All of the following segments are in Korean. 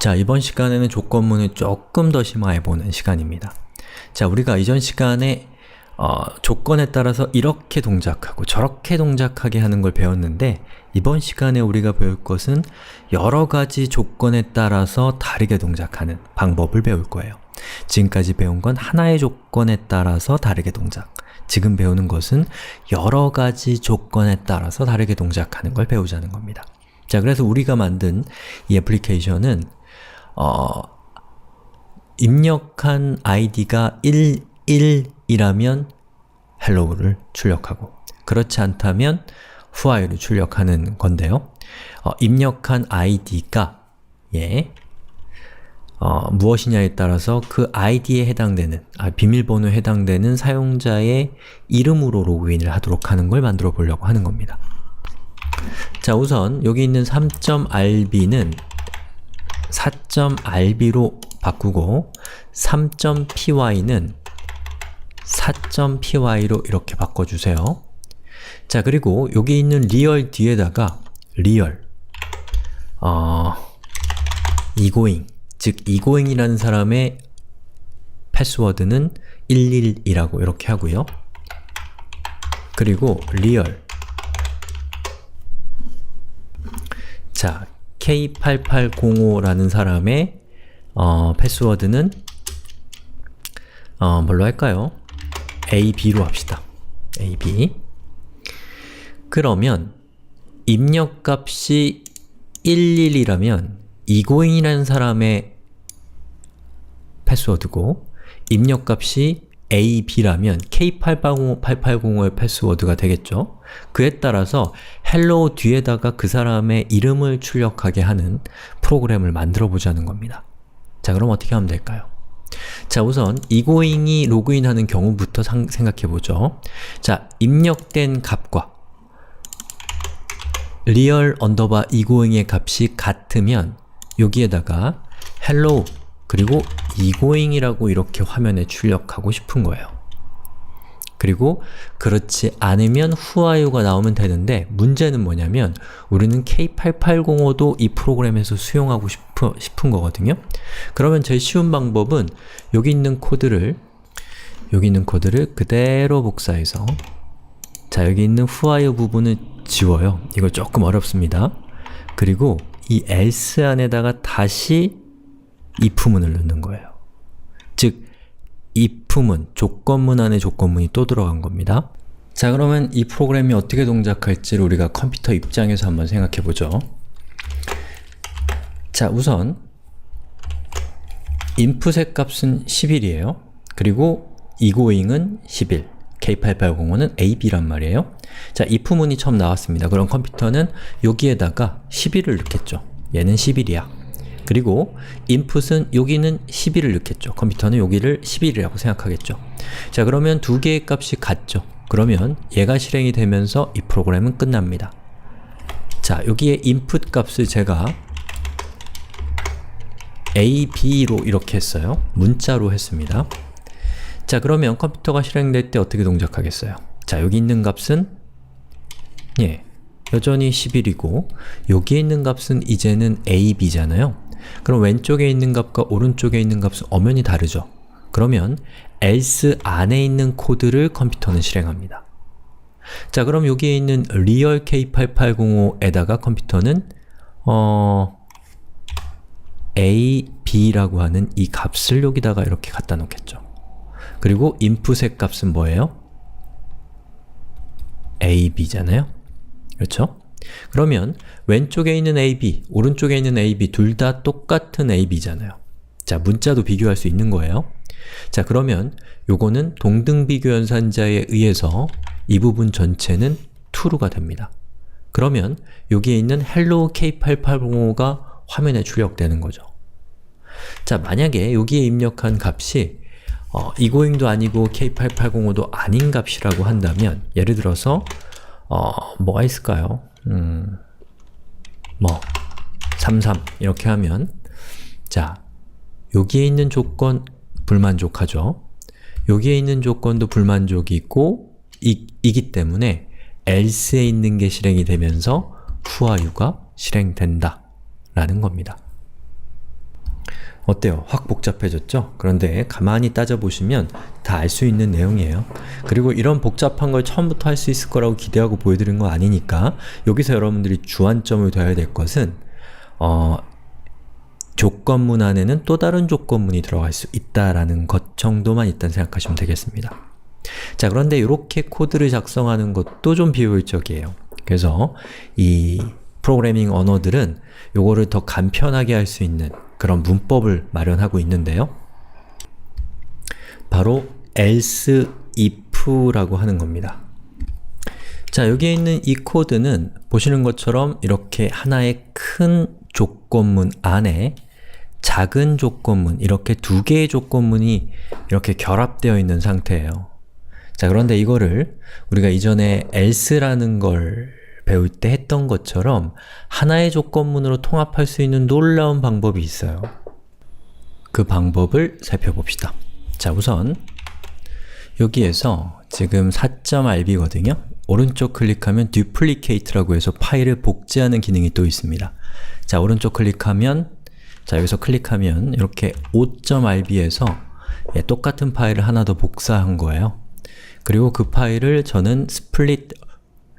자, 이번 시간에는 조건문을 조금 더 심화해보는 시간입니다. 자, 우리가 이전 시간에 어, 조건에 따라서 이렇게 동작하고 저렇게 동작하게 하는 걸 배웠는데 이번 시간에 우리가 배울 것은 여러 가지 조건에 따라서 다르게 동작하는 방법을 배울 거예요. 지금까지 배운 건 하나의 조건에 따라서 다르게 동작 지금 배우는 것은 여러 가지 조건에 따라서 다르게 동작하는 걸 배우자는 겁니다. 자, 그래서 우리가 만든 이 애플리케이션은 어, 입력한 id가 1, 1이라면 hello를 출력하고 그렇지 않다면 while을 출력하는 건데요. 어, 입력한 id가 예, 어, 무엇이냐에 따라서 그 id에 해당되는, 아, 비밀번호에 해당되는 사용자의 이름으로 로그인을 하도록 하는 걸 만들어 보려고 하는 겁니다. 자, 우선 여기 있는 3.rb는 4.rb로 바꾸고 3.py는 4.py로 이렇게 바꿔주세요. 자, 그리고 여기 있는 리얼 뒤에다가 리얼 어, 이고잉 즉 이고잉이라는 사람의 패스워드는 11이라고 이렇게 하고요. 그리고 리얼 자, K8805라는 사람의 어, 패스워드는 어, 뭘로 할까요? AB로 합시다. AB 그러면 입력값이 11이라면 이고잉이라는 사람의 패스워드고 입력값이 AB라면 K8805, 8805의 패스워드가 되겠죠? 그에 따라서 hello 뒤에다가 그 사람의 이름을 출력하게 하는 프로그램을 만들어 보자는 겁니다. 자, 그럼 어떻게 하면 될까요? 자, 우선 이고잉이 로그인하는 경우부터 상, 생각해 보죠. 자, 입력된 값과 리얼 언더바 이고잉의 값이 같으면 여기에다가 hello 그리고 이고잉이라고 이렇게 화면에 출력하고 싶은 거예요. 그리고 그렇지 않으면 후아유가 나오면 되는데 문제는 뭐냐면 우리는 K8805도 이 프로그램에서 수용하고 싶어, 싶은 거거든요. 그러면 제일 쉬운 방법은 여기 있는 코드를 여기 있는 코드를 그대로 복사해서 자 여기 있는 후아유 부분을 지워요. 이거 조금 어렵습니다. 그리고 이 else 안에다가 다시 if문을 넣는 거예요. 즉, if문, 조건문 안에 조건문이 또 들어간 겁니다. 자 그러면 이 프로그램이 어떻게 동작할지를 우리가 컴퓨터 입장에서 한번 생각해 보죠. 자 우선 input의 값은 11이에요. 그리고 egoing은 11, K8805는 AB란 말이에요. 자, if문이 처음 나왔습니다. 그럼 컴퓨터는 여기에다가 11을 넣겠죠. 얘는 11이야. 그리고 input은 여기는 11을 넣겠죠. 컴퓨터는 여기를 11이라고 생각하겠죠. 자, 그러면 두 개의 값이 같죠. 그러면 얘가 실행이 되면서 이 프로그램은 끝납니다. 자, 여기에 input 값을 제가 a, b로 이렇게 했어요. 문자로 했습니다. 자, 그러면 컴퓨터가 실행될 때 어떻게 동작하겠어요? 자, 여기 있는 값은 예, 여전히 11이고 여기에 있는 값은 이제는 a, b잖아요. 그럼 왼쪽에 있는 값과 오른쪽에 있는 값은 엄연히 다르죠. 그러면 else 안에 있는 코드를 컴퓨터는 실행합니다. 자, 그럼 여기에 있는 real k8805에다가 컴퓨터는 어... a, b라고 하는 이 값을 여기다가 이렇게 갖다 놓겠죠. 그리고 input의 값은 뭐예요? a, b잖아요? 그렇죠? 그러면 왼쪽에 있는 ab, 오른쪽에 있는 ab 둘 다 똑같은 ab잖아요. 자, 문자도 비교할 수 있는 거예요. 자, 그러면 요거는 동등 비교 연산자에 의해서 이 부분 전체는 true가 됩니다. 그러면 여기에 있는 hello k8805가 화면에 출력되는 거죠. 자, 만약에 여기에 입력한 값이 어, 이고잉도 아니고 K8805도 아닌 값이라고 한다면 예를 들어서 어, 뭐가 있을까요? 음, 뭐, 33 이렇게 하면 자, 여기에 있는 조건 불만족하죠? 여기에 있는 조건도 불만족이 있고 이, 이기 때문에 else에 있는 게 실행이 되면서 후아유가 실행된다 라는 겁니다. 어때요? 확 복잡해졌죠? 그런데 가만히 따져보시면 다 알 수 있는 내용이에요. 그리고 이런 복잡한 걸 처음부터 할 수 있을 거라고 기대하고 보여드린 거 아니니까 여기서 여러분들이 주안점을 둬야 될 것은 어, 조건문 안에는 또 다른 조건문이 들어갈 수 있다라는 것 정도만 일단 생각하시면 되겠습니다. 자 그런데 이렇게 코드를 작성하는 것도 좀 비효율적이에요. 그래서 이 프로그래밍 언어들은 요거를 더 간편하게 할 수 있는 그런 문법을 마련하고 있는데요. 바로 else if라고 하는 겁니다. 자, 여기에 있는 이 코드는 보시는 것처럼 이렇게 하나의 큰 조건문 안에 작은 조건문, 이렇게 두 개의 조건문이 이렇게 결합되어 있는 상태예요. 자, 그런데 이거를 우리가 이전에 else라는 걸 배울 때 했던 것처럼 하나의 조건문으로 통합할 수 있는 놀라운 방법이 있어요. 그 방법을 살펴봅시다. 자, 우선 여기에서 지금 4.rb거든요. 오른쪽 클릭하면 duplicate라고 해서 파일을 복제하는 기능이 또 있습니다. 자, 오른쪽 클릭하면 자, 여기서 클릭하면 이렇게 5.rb에서 예, 똑같은 파일을 하나 더 복사한 거예요. 그리고 그 파일을 저는 split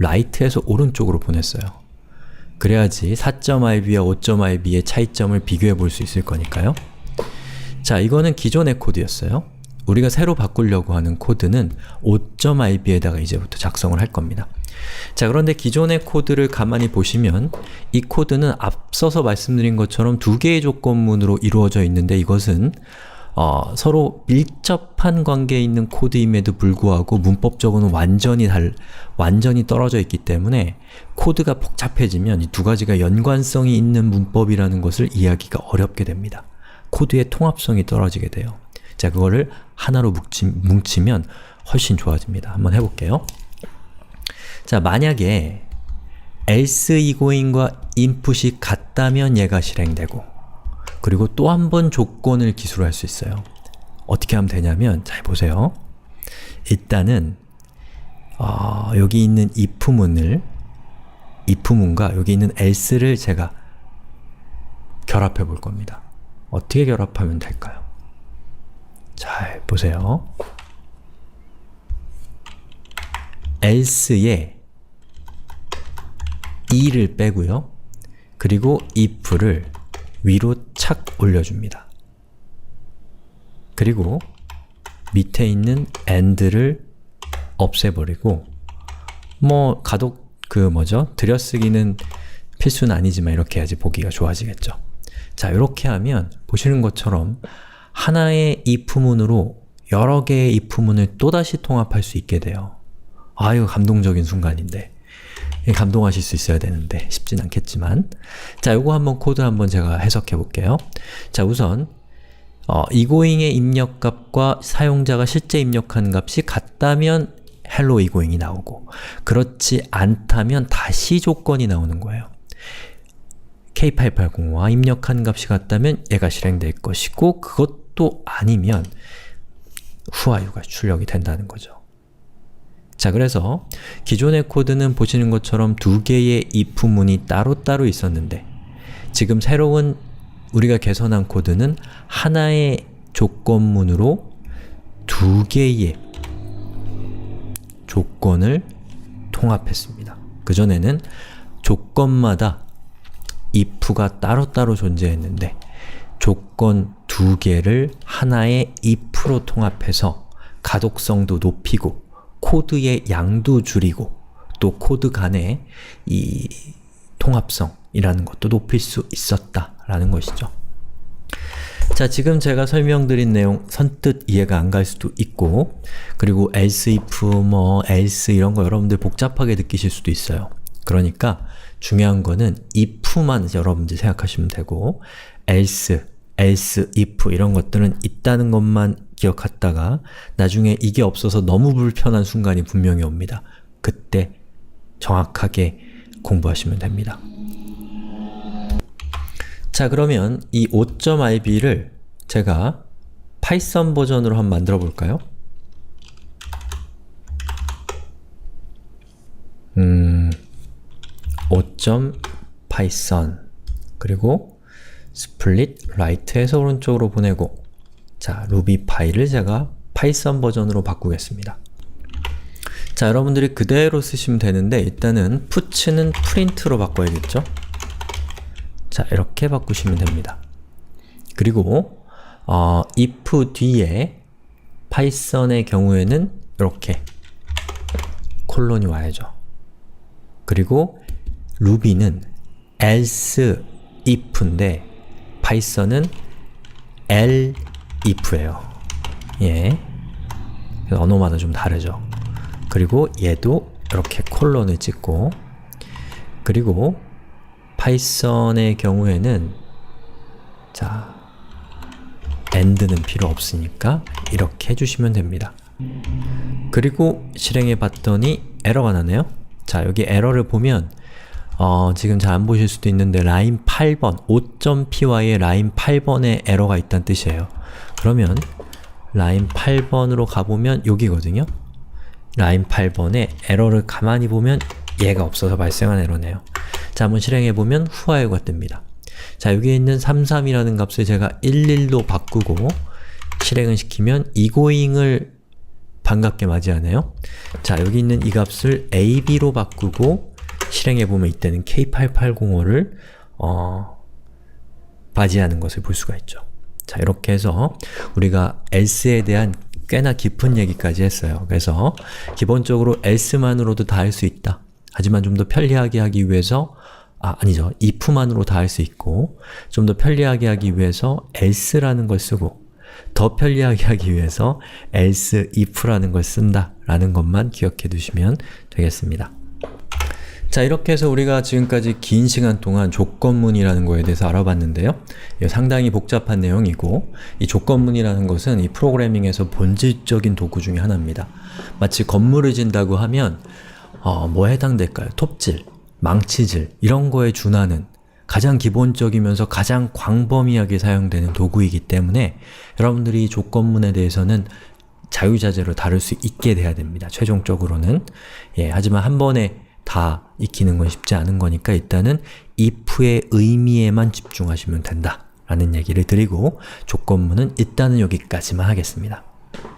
right에서 오른쪽으로 보냈어요. 그래야지 4.ib와 5.ib의 차이점을 비교해 볼 수 있을 거니까요. 자, 이거는 기존의 코드였어요. 우리가 새로 바꾸려고 하는 코드는 5.ib에다가 이제부터 작성을 할 겁니다. 자, 그런데 기존의 코드를 가만히 보시면 이 코드는 앞서서 말씀드린 것처럼 두 개의 조건문으로 이루어져 있는데 이것은 어, 서로 밀접한 관계에 있는 코드임에도 불구하고 문법적으로는 완전히 달, 완전히 떨어져 있기 때문에 코드가 복잡해지면 이 두 가지가 연관성이 있는 문법이라는 것을 이해하기가 어렵게 됩니다. 코드의 통합성이 떨어지게 돼요. 자, 그거를 하나로 뭉치, 뭉치면 훨씬 좋아집니다. 한번 해볼게요. 자, 만약에 else egoing과 input이 같다면 얘가 실행되고 그리고 또 한 번 조건을 기술할 수 있어요. 어떻게 하면 되냐면 잘 보세요. 일단은 어, 여기 있는 if문을 if문과 여기 있는 else를 제가 결합해 볼 겁니다. 어떻게 결합하면 될까요? 잘 보세요. else에 e를 빼고요. 그리고 if를 위로 착 올려줍니다. 그리고 밑에 있는 and를 없애버리고 뭐 가독 그 뭐죠? 들여쓰기는 필수는 아니지만 이렇게 해야지 보기가 좋아지겠죠. 자, 이렇게 하면 보시는 것처럼 하나의 if문으로 여러 개의 if문을 또다시 통합할 수 있게 돼요. 아유, 감동적인 순간인데. 감동하실 수 있어야 되는데 쉽진 않겠지만 자, 요거 한번 코드 한번 제가 해석해 볼게요. 자, 우선 어, egoing의 입력값과 사용자가 실제 입력한 값이 같다면 hello egoing이 나오고 그렇지 않다면 다시 조건이 나오는 거예요. K880과 입력한 값이 같다면 얘가 실행될 것이고 그것도 아니면 후아유가 출력이 된다는 거죠. 자, 그래서 기존의 코드는 보시는 것처럼 두 개의 if문이 따로따로 있었는데 지금 새로운 우리가 개선한 코드는 하나의 조건문으로 두 개의 조건을 통합했습니다. 그전에는 조건마다 if가 따로따로 존재했는데 조건 두 개를 하나의 if로 통합해서 가독성도 높이고 코드의 양도 줄이고 또 코드 간의 이 통합성이라는 것도 높일 수 있었다라는 것이죠. 자, 지금 제가 설명드린 내용 선뜻 이해가 안 갈 수도 있고 그리고 else if, 뭐 else 이런 거 여러분들 복잡하게 느끼실 수도 있어요. 그러니까 중요한 거는 if만 여러분들 생각하시면 되고 else, else, if 이런 것들은 있다는 것만 기억했다가 나중에 이게 없어서 너무 불편한 순간이 분명히 옵니다. 그때 정확하게 공부하시면 됩니다. 자 그러면 이 5.ib를 제가 파이썬 버전으로 한번 만들어 볼까요? 음, 5.python 그리고 split right에서 오른쪽으로 보내고 자, 루비 파일을 제가 파이썬 버전으로 바꾸겠습니다. 자, 여러분들이 그대로 쓰시면 되는데 일단은 푸츠는 프린트로 바꿔야겠죠? 자, 이렇게 바꾸시면 됩니다. 그리고 어, if 뒤에 파이썬의 경우에는 이렇게 콜론이 와야죠. 그리고 루비는 else if인데 파이썬은 l if예요. 예. 언어마다 좀 다르죠. 그리고 얘도 이렇게 콜론을 찍고 그리고 파이썬의 경우에는 자 end는 필요 없으니까 이렇게 해주시면 됩니다. 그리고 실행해 봤더니 에러가 나네요. 자, 여기 에러를 보면 어, 지금 잘 안 보실 수도 있는데 라인 8번, 5.py의 라인 8번에 에러가 있다는 뜻이에요. 그러면 라인 8번으로 가보면 여기거든요. 라인 8번에 에러를 가만히 보면 얘가 없어서 발생한 에러네요. 자, 한번 실행해보면 후화유가 뜹니다. 자, 여기에 있는 33이라는 값을 제가 11로 바꾸고 실행을 시키면 egoing을 반갑게 맞이하네요. 자, 여기 있는 이 값을 ab로 바꾸고 실행해 보면 이때는 k8805를 어, 맞이하는 것을 볼 수가 있죠. 자, 이렇게 해서 우리가 else에 대한 꽤나 깊은 얘기까지 했어요. 그래서 기본적으로 else만으로도 다 할 수 있다. 하지만 좀 더 편리하게 하기 위해서 아, 아니죠. if만으로 다 할 수 있고 좀 더 편리하게 하기 위해서 else라는 걸 쓰고 더 편리하게 하기 위해서 else, if라는 걸 쓴다 라는 것만 기억해 두시면 되겠습니다. 자 이렇게 해서 우리가 지금까지 긴 시간 동안 조건문이라는 거에 대해서 알아봤는데요. 상당히 복잡한 내용이고 이 조건문이라는 것은 이 프로그래밍에서 본질적인 도구 중에 하나입니다. 마치 건물을 진다고 하면 어, 뭐에 해당될까요? 톱질, 망치질 이런 거에 준하는 가장 기본적이면서 가장 광범위하게 사용되는 도구이기 때문에 여러분들이 이 조건문에 대해서는 자유자재로 다룰 수 있게 돼야 됩니다. 최종적으로는 예, 하지만 한 번에 다 익히는 건 쉽지 않은 거니까 일단은 if의 의미에만 집중하시면 된다 라는 얘기를 드리고 조건문은 일단은 여기까지만 하겠습니다.